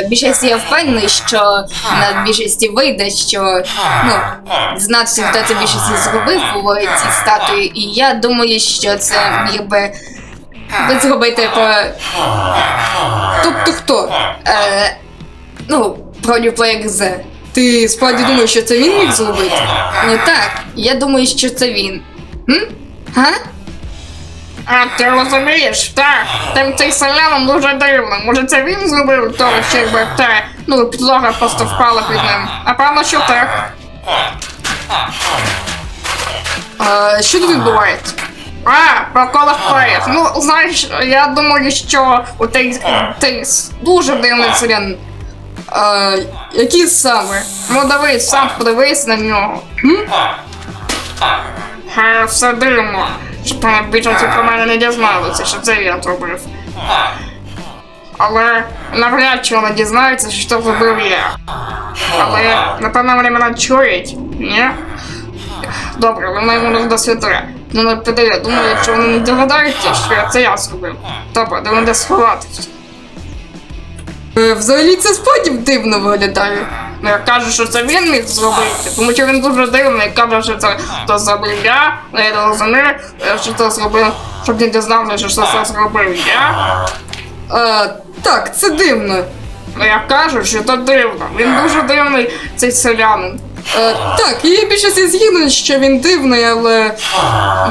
Я більшість я впевнений, що на більшості вийде, що ну знати, хто це більшості зробив у ці статуї, і я думаю, що це якби ви зробити по тобто хто. Е, ну, Plague Z. Ти справді думаєш, що це він міг зробити? Ну так, я думаю, що це він. М? Га? А ти розумієш, так, тим цей селянам дуже дивно. Може це він зробив того, що якби те, ну, підлога просто впала під ним. А певно, що так. А, що тут відбувається? А, про колах. Ну, знаєш, я думаю, що у той дуже дивний селян. А, які саме? Ну дивись, сам подивись на нього. Ха, все дивно. Щоб більшості про мене не дізналися, що це я зробив. Але навряд чи вони дізнаються, що це зробив я. Але напевно вони мене чують, ні? Добре, вони йому до світу. Ну не піде, я думаю, якщо вони не догадаються, що це я зробив. Добре, де вони де сховатися. Е, взагалі це справді дивно виглядає. Ну, я кажу, що це він міг зробити, тому що він дуже дивний, каже, що це то зробив я, але я не розумію, е, що це зробив, щоб він дізнався, що це зробив я. А, так, це дивно. Ну я кажу, що це дивно. Він дуже дивний, цей селянин. Е, так, я більшості згідно, що він дивний, але.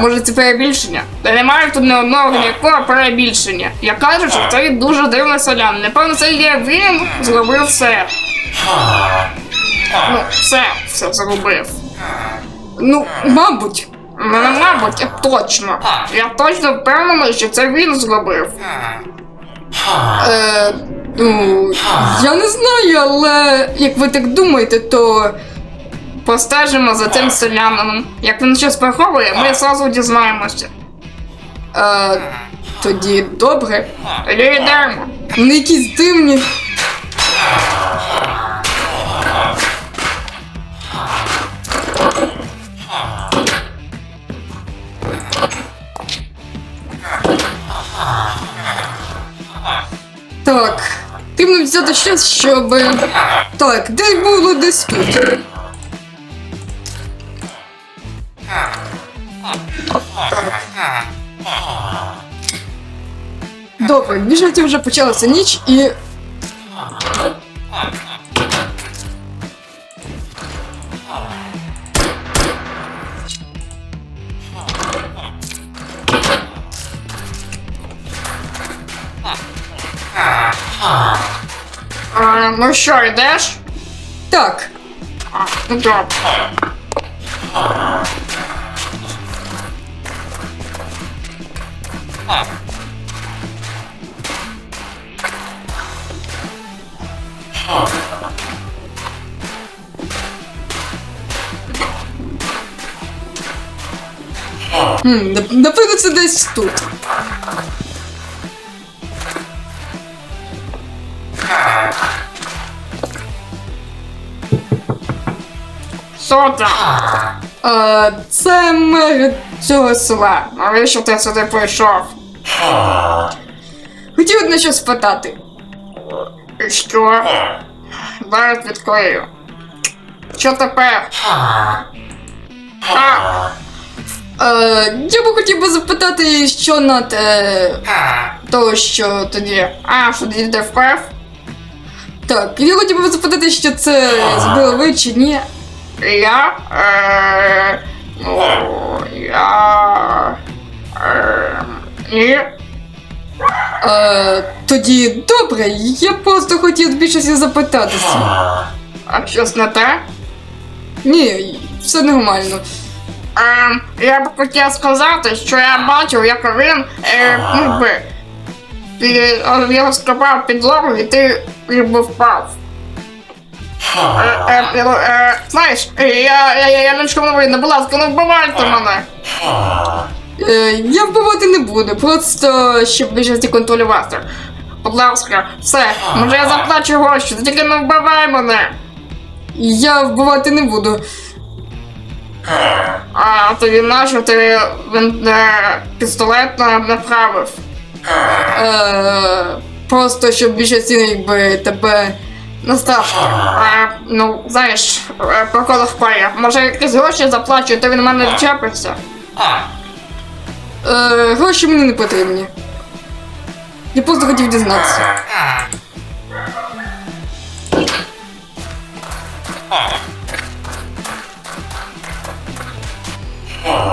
Може це перебільшення? Та немає тут ні одного ніякого перебільшення. Я кажу, що це дуже дивний селянин. Напевно, це є він зробив все. Ну, все, все зробив. Ну, мабуть. Ну, не мабуть, точно. Я точно впевнений, що це він зробив. Е, ну, я не знаю, але як ви так думаєте, то. Постежимо за цим селянином. Як він щось приховує, ми зразу дізнаємося. Е, тоді добре. Тоді йдемо. Вони якісь дивні. Так, потрібно взяти щось, щоб. Так, де було десь тут. Добре, біжаті вже почалася ніч і. А, ну що, йдеш? Так. А, ну добре. Хм, нап- напевно, це десь тут. Що? А, це мер цього села. Навіщо ти сюди прийшов? Хотів одне щось спитати. І що? Зараз відкрию. Що тепер? А, Е, я би хотів би запитати, що над е, того, що тоді. а, що йде впев? Так, я хотів би запитати, що це зробили ви чи ні. Я? Е, ну, я... Е, ні. Е, тоді добре, я просто хотів більшості запитатися. А щось не те? Ні, все нормально. Ем, я б хотів сказати, що я бачив, як він, е, ну би, пі- е, його скопав підлогу і ти ніби впав. Е, е, е, е, знаєш, е, я, я, я, я нічого не будь ласка, не вбивайте мене. Е, я вбивати не буду, просто щоб більшості контролювати. Будь ласка, все, може я заплачу гроші, тільки не вбивай мене. Я вбивати не буду. А тоді нащо ти він, е, пістолет направив? Е, просто щоб більшості якби тебе Не страшно. Е, ну, знаєш, е, по колах пає. Може якісь гроші заплачу, то він в мене відчепився. Е, гроші мені не потрібні. Я просто хотів дізнатися. Uh-huh.